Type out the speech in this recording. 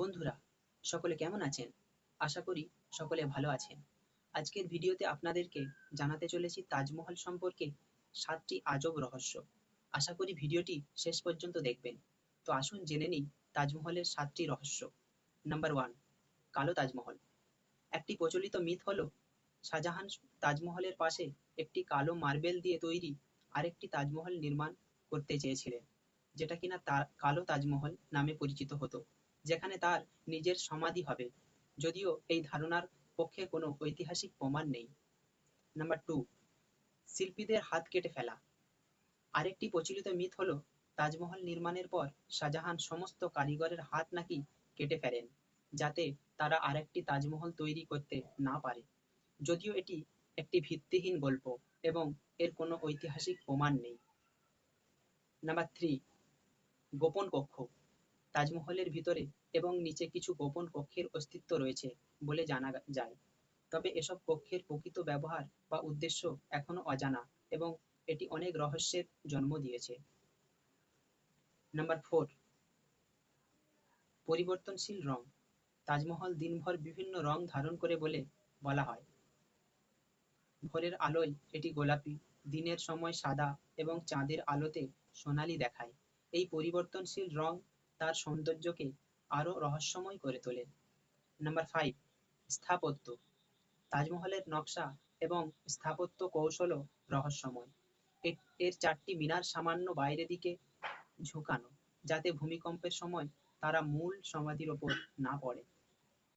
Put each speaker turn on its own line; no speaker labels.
বন্ধুরা, সকলে কেমন আছেন? আশা করি সকলে ভালো আছেন। আজকের ভিডিওতে আপনাদেরকে জানাতে চলেছি তাজমহল সম্পর্কে সাতটি আজব রহস্য। আশা করি ভিডিওটি শেষ পর্যন্ত দেখবেন। তো আসুন জেনে নিই তাজমহলের সাতটি রহস্য। নাম্বার ওয়ান, কালো তাজমহল। একটি প্রচলিত মিথ হলো, শাহজাহান তাজমহলের পাশে একটি কালো মার্বেল দিয়ে তৈরি আরেকটি তাজমহল নির্মাণ করতে চেয়েছিলেন, যেটা কিনা তার কালো তাজমহল নামে পরিচিত হতো। যেখানে তার নিজের সমাধি হবে। যদিও এই ধারণার পক্ষে কোনো ঐতিহাসিক প্রমাণ নেই। নাম্বার টু শিল্পীদের হাত কেটে ফেলা। আরেকটি প্রচলিত মিথ হলো, তাজমহল নির্মাণের পর শাহজাহান সমস্ত কারিগরের হাত নাকি কেটে ফেলেন, যাতে তারা আরেকটি তাজমহল তৈরি করতে না পারে। যদিও এটি একটি ভিত্তিহীন গল্প এবং এর কোনো ঐতিহাসিক প্রমাণ নেই। নাম্বার থ্রি গোপন কক্ষ। তাজমহলের ভিতরে এবং নিচে কিছু গোপন কক্ষের অস্তিত্ব রয়েছে বলে জানা যায়। তবে এসব কক্ষের প্রকৃত ব্যবহার বা উদ্দেশ্য এখনও অজানা এবং এটি অনেক রহস্যের জন্ম দিয়েছে। নাম্বার ফোর, পরিবর্তনশীল রং। তাজমহল দিনভর বিভিন্ন রং ধারণ করে বলে বলা হয়। ভোরের আলোয় এটি গোলাপি, দিনের সময় সাদা এবং চাঁদের আলোতে সোনালি দেখায়। এই পরিবর্তনশীল রং তার সৌন্দর্যকে আরও রহস্যময় করে তোলে। নাম্বার ফাইভ স্থাপত্য। তাজমহলের নকশা এবং স্থাপত্য কৌশলও রহস্যময়। এর চারটি মিনার সামান্য বাইরে দিকে ঝুঁকানো, যাতে ভূমিকম্পের সময় তারা মূল সমাধির ওপর না পড়ে।